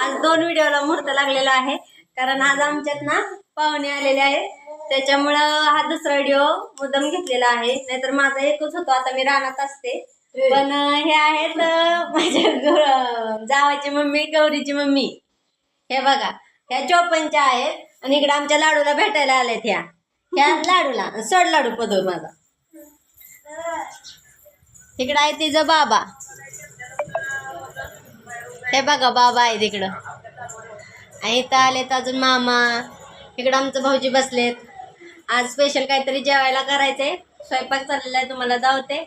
आज दोन व्हिडिओला मुहूर्त लागलेला आहे. कारण आज आमच्यात ना पाहुणे आलेले आहेत. त्याच्यामुळं हा दुसरा व्हिडिओ मुद्दाम घेतलेला आहे. नाहीतर माझा एकच होतो. आता मी रानात असते. पण हे आहेत माझ्या गौ- जावाची मम्मी गौरीची मम्मी. हे बघा ह्या चोपनच्या आहेत आणि इकडे आमच्या लाडूला भेटायला आल्यात ह्या. ह्या लाडूला सोड लाडू पदर माझा. इकडं आहे तिचं बाबा. हे बघा बाबा आहे तिकडं. आणि इथं आलेत अजून मामा. इकडं आमचं भाऊजी बसलेत. आज स्पेशल काहीतरी जेवायला करायचंय. स्वयंपाक चाललेला आहे तुम्हाला दावते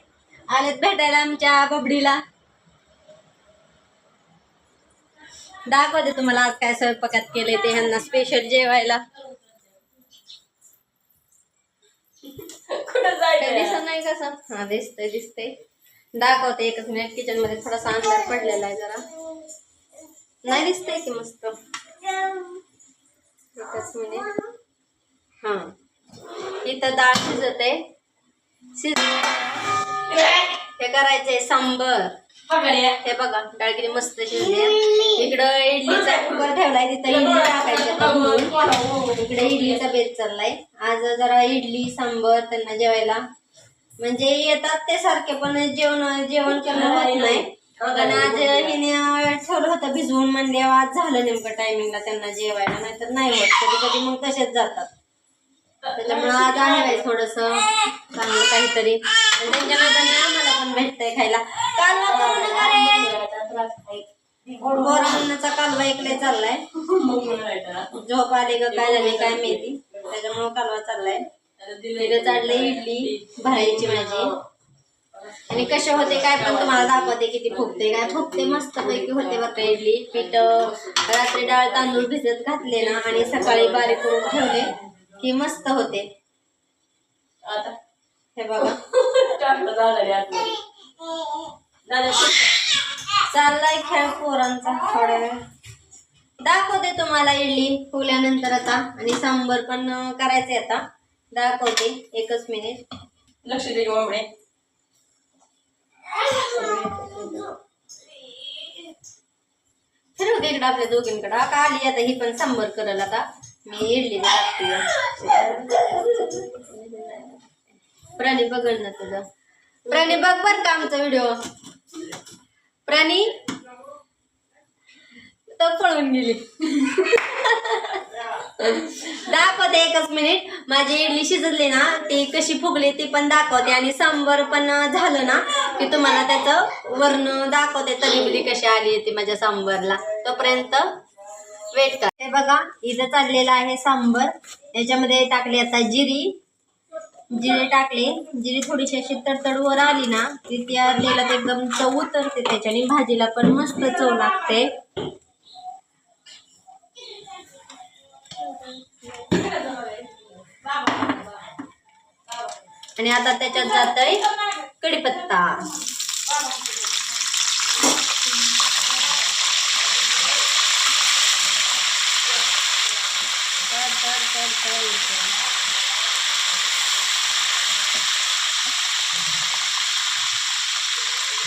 आलेत भेटायला आमच्या बबडीला. दाखवते तुम्हाला आज काय स्वयंपाकात केले ते ह्यांना स्पेशल जेवायला. दिसत नाही कसं? हा दिसतंय दिसतंय. दाखवते एकच मिनिट किचनमध्ये थोडासा अंधार पडलेला आहे जरा. नाही दिसतंय की मस्त एकच मिनिट हा इथं डाळ शिजत आहे शिज हे करायचंय सांबर हे बघा डाळ किती मस्त शिजली इकडं इडलीचा कुकर ठेवलाय तिथं इडली टाकायची. इकडे इडलीचा बेत चाललाय आज जरा इडली सांबर त्यांना जेवायला म्हणजे येतात ते सारखे पण जेवण जेवण करणं होत नाही आणि आज हिने ठेवलं होतं भिजवून म्हणले आज झालं नेमकं टायमिंगला त्यांना जेवायला नाहीतर नाही होत. कधी कधी मग तसेच जातात. त्याच्यामुळं आज आहे बाई थोडस चांगलं काहीतरी. त्यांच्या आम्हाला पण भेटतंय खायला. कालवा बोराचा कालवा इकडे चाललाय. झोप आली का काय झाली काय माहिती. त्याच्यामुळं कालवा चाललाय. तिथे चाललंय इडली भाजीची भाजी. आणि कसे होते काय पण तुम्हाला दाखवते किती फुगते काय फुगते मस्त पैकी होते बघा इडली पीठ रात्री डाळ तांदूळ भिजत घातले ना आणि सकाळी बारीक करून ठेवले की मस्त होते. हे बघा. चाललाय खेळ पोरांचा थोड्या वेळ. दाखवते तुम्हाला इडली फुगल्यानंतर आता आणि सांबर पण करायचे करायचंय आता. दाखवते एकच मिनिट लक्ष दे बाबडे फिरव दे इकडं आपल्या दोघींकडं. का आली आता ही पण सांबर करल आता. मी इडली टाकते प्राणी बघल ना तुझं. प्राणी बघ बर का आमचा व्हिडिओ. प्राणी? तर पळून गेली. दाखवते एकच मिनिट. माझी इडली शिजली ना ती कशी फुगली ती पण दाखवते. आणि सांबर पण झालं ना की तुम्हाला त्याचं वर्ण दाखवते. तरी कशी आली ती माझ्या सांबरला. तोपर्यंत वेट कर. हे बघा इथं चाललेलं आहे सांबर. याच्यामध्ये टाकली आता जिरी. जिरे टाकले. जिरी थोडीशी अशी तडतड वर आली ना की त्या तेलात एकदम चव उतरते त्याच्याने. भाजीला पण मस्त चव लागते. आणि आता त्याच्यात जातय कढीपत्ता.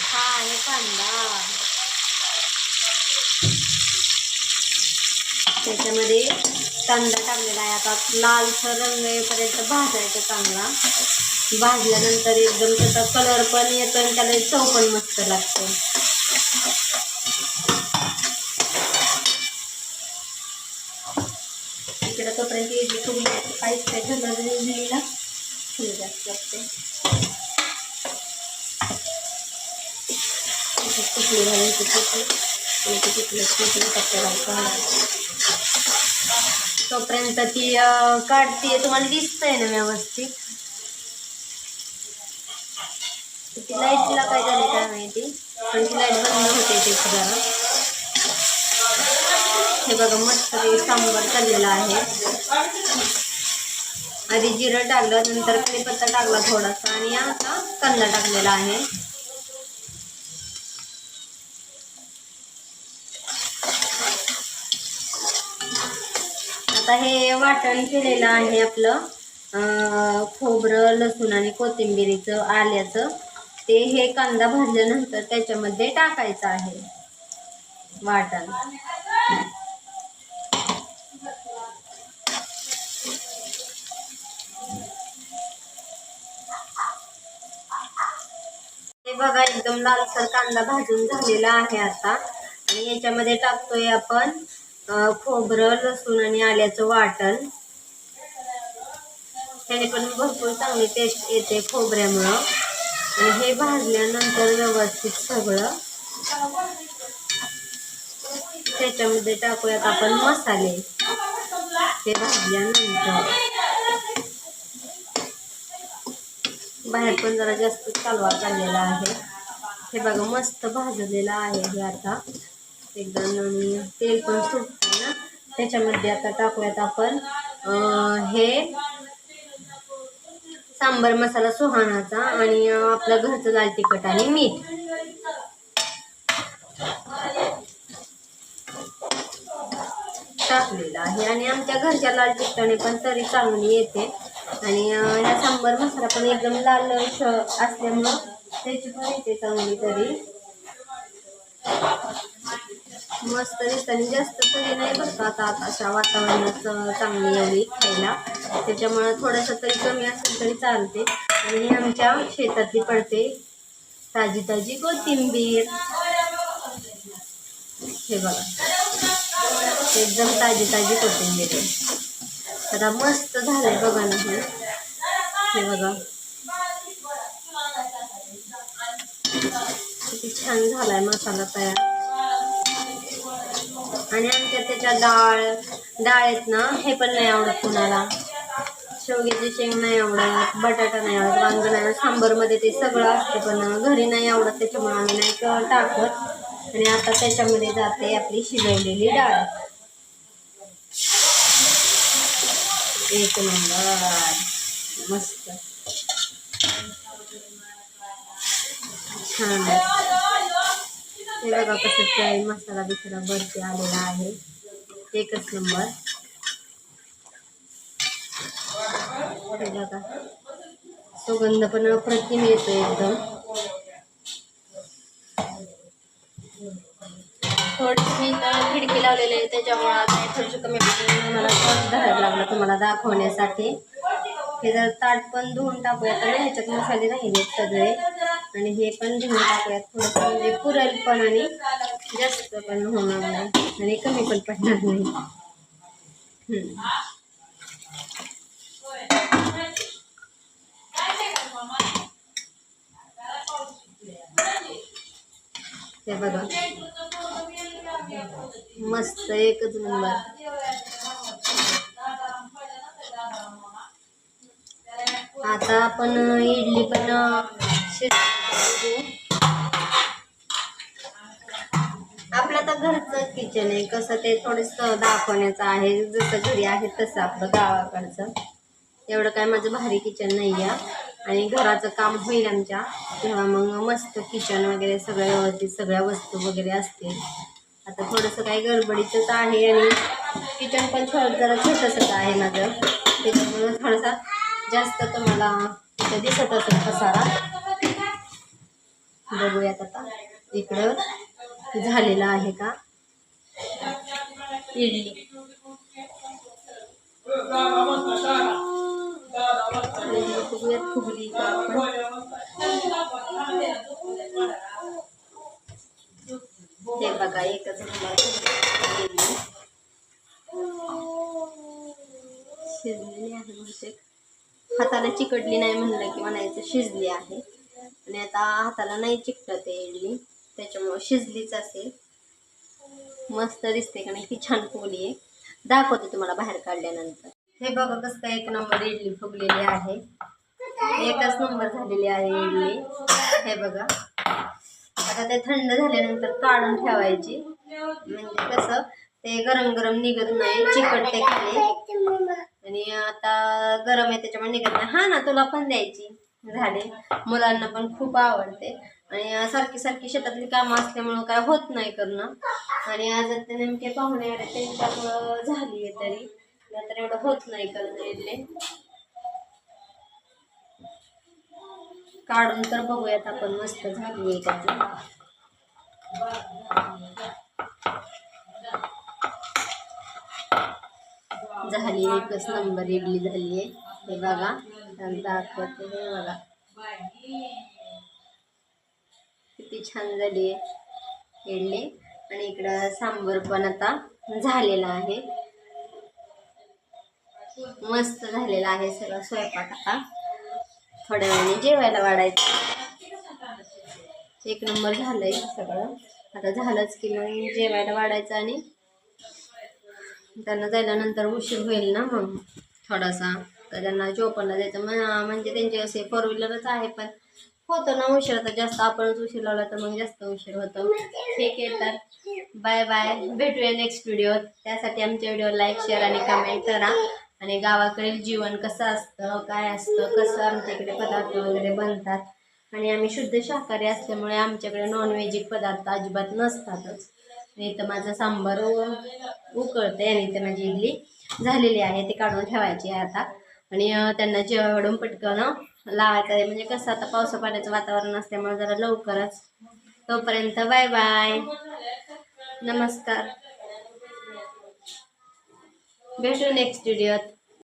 हा कांदा. त्याच्यामध्ये कांदा टाकलेला आहे. आता लालसर रंग येईपर्यंत भाजायचा चांगला. भाजल्यानंतर एकदम त्याचा कलर पण येतो आणि त्याला चव पण मस्त लागते. इकडे तोपर्यंत इडली काहीच काय झालं जास्त लागते. घालायची तोपर्यंत ती अं, काढते तुम्हाला दिसतंय ना व्यवस्थित? ती लाईटला काय झाले काय माहिती? पण ती लाइट बंद होते ते जरा हे बघा मस्त सांबार चाललेला आहे. आधी जिरं टाकलं नंतर कढीपत्ता टाकला थोडासा आणि आता कांदा टाकलेला आहे. आता हे वाटण केलेलं आहे आपलं. खोबरं लसूण आणि कोथिंबिरीचं आल्याचं. ते हे कांदा भाजल्यानंतर त्याच्यामध्ये टाकायचं आहे. वाटण. बघा एकदम लालसर कांदा भाजून झालेला आहे आता. आणि याच्यामध्ये टाकतोय आपण खोबरं लसूण आणि आल्याचं वाटण. त्याने पण भरपूर चांगली टेस्ट येते खोबऱ्यामुळं. आणि हे भाजल्यानंतर व्यवस्थित सगळं त्याच्यामध्ये टाकूयात आपण मसाले. ते भाजल्यानंतर. बाहेर पण जरा जास्त कालवा काढलेला आहे. हे बघा मस्त भाजलेलं आहे हे आता. एकदम आणि तेल पण सुटतं ना. त्याच्यामध्ये आता टाकूयात आपण हे सांबर मसाला सुहानाचा आणि आपलं घरचं लाल तिखट आणि मीठ. टाकलेलं आहे. आणि आमच्या घरच्या लाल तिखटाने पण तरी चांगली येते. आणि या ह्या मसाला पण एकदम लाल असल्यामुळं त्याची पण येते चांगली तरी. मस्त दिसत आणि जास्त तरी नाही बरं आता. अशा वातावरणात चांगली यावी खायला. त्याच्यामुळं थोडंसं तरी कमी असेल तरी चालते. आणि ही आमच्या शेतातली पडते. ताजी ताजी कोथिंबीर. हे बघा. एकदम ताजी ताजी कोथिंबीर आता मस्त झालंय बघा ना हे. हे बघा. किती छान झालाय मसाला तयार. आणि आमच्या त्याच्या डाळ डाळ आहेत ना हे पण नाही आवडत कुणाला. शेवग्याची शेंग नाही आवडत बटाटा नाही आवडत वांग नाही आवडत सांबरमध्ये ते सगळं असतं पण घरी नाही आवडत त्याच्यामुळे आम्ही नाही टाकत. आणि आता त्याच्यामध्ये जाते आपली शिजवलेली डाळ. एक नंबर. मस्त. छान हे बघा कसं काय मसाला बिसाला वरती आलेला आहे. एकच नंबर हे बघा सुगंध पण अप्रतिम येतो एकदम. थोडीशी खिडकी लावलेली आहे त्याच्यामुळं आता थोडीशी कमी. मला थोडं धरायला लागलं तुम्हाला दाखवण्यासाठी. हे जर ताट पण धुवून टाकूयात आणि ह्याच्यात मसाले राहिलेत सगळे. आणि हे पण धुवून टाकूयात थोडंसं म्हणजे पुरेल पण आणि जास्त पण होणार नाही. आणि कमी पण पडणार नाही. हे बघा. मस्त एकच नंबर आता आपण इडली पण आपलं तर घरचं किचन आहे. कसं ते थोडंसं दाखवण्याचं आहे. जसं घरी आहे तसं आपलं गावाकडचं. एवढं काय माझं भारी किचन नाही आहे आणि घराचं काम होईल आमच्या. तेव्हा मग मस्त किचन वगैरे सगळ्या व्यवस्थित सगळ्या वस्तू वगैरे असतील. आता थोडंसं काही गडबडीचंच आहे आणि किचन पण थोडं जरा छोटंसंच आहे माझं. त्याच्यामुळं थोडासा जास्त तुम्हाला तिथं दिसत असेल पसारा. बघूयात आता. इकडं झालेलं आहे का? इडली. बघूयात फुगली का आपण. हे बघा एकच शिजलेली आहे बहुतेक. हाताला चिकटली नाही म्हणलं की म्हणायचं शिजली आहे. आणि आता हाताला नाही चिकटत आहे इडली. त्याच्यामुळं शिजलीच असेल. मस्त दिसते का नाही ती छान फुगली आहे. दाखवते तुम्हाला बाहेर काढल्यानंतर. हे बघा कसं काय एक नंबर इडली फुगलेली आहे. एकच नंबर झालेली आहे इडली. हे बघा. आता ते थंड झाल्यानंतर काढून ठेवायची. म्हणजे कसं ते गरम गरम निघत नाही चिकट ते खाली. आणि आता गरम आहे त्याच्यामुळे निघत नाही. हा ना तुला पण द्यायची झाले. मुलांना पण खूप आवडते. आणि सारखी सारखी शेतातली कामं असल्यामुळं काय होत नाही करणं. आणि आज ते नेमके पाहुणे आले त्यांच्यामुळं झाली आहे तरी. नंतर एवढं होत नाही करणं काढून तर बघूयात आपण मस्त झाली आहे का झाली एकच नंबर इडली झाली आहे. हे बघा दाखवते हे बघा. किती छान झाली आहे. इडली. आणि इकडं सांबर पण आता झालेला आहे. मस्त झालेला आहे सगळं स्वयंपाक आता. थोड्या वेळाने जेवायला वाढायचं. एक नंबर झालंय सगळं. आता झालंच की मग जेवायला वाढायचं आणि त्यांना जायला नंतर उशीर होईल ना मग थोडासा. तर त्यांना झोपायला जायचं. म्हणजे त्यांचे असे फोर व्हीलरच आहे पण होतो ना उशीर. तर जास्त आपणच उशीर लावला तर मग जास्त उशीर होतो. ठीक आहे तर बाय बाय भेटूया नेक्स्ट व्हिडिओ त्यासाठी आमच्या व्हिडिओ लाईक शेअर आणि कमेंट करा. आणि गावाकडील जीवन कसं असतं काय असतं कसं आमच्या इकडे पदार्थ वगैरे बनतात. आणि आम्ही शुद्ध शाकाहारी असल्यामुळे आमच्याकडे नॉनव्हेजिक पदार्थ अजिबात नसतातच. आणि इथं माझं सांबार उ- उकळते आणि इथे माझी इडली झालेली आहे ती काढून ठेवायची आहे आता. आणि त्यांना जेवढून पटकन लावायचं आहे. म्हणजे कसं आता पावसा पाण्याचं वातावरण असल्यामुळे जरा लवकरच. तोपर्यंत बाय बाय नमस्कार. भेटू नेक्स्ट व्हिडिओत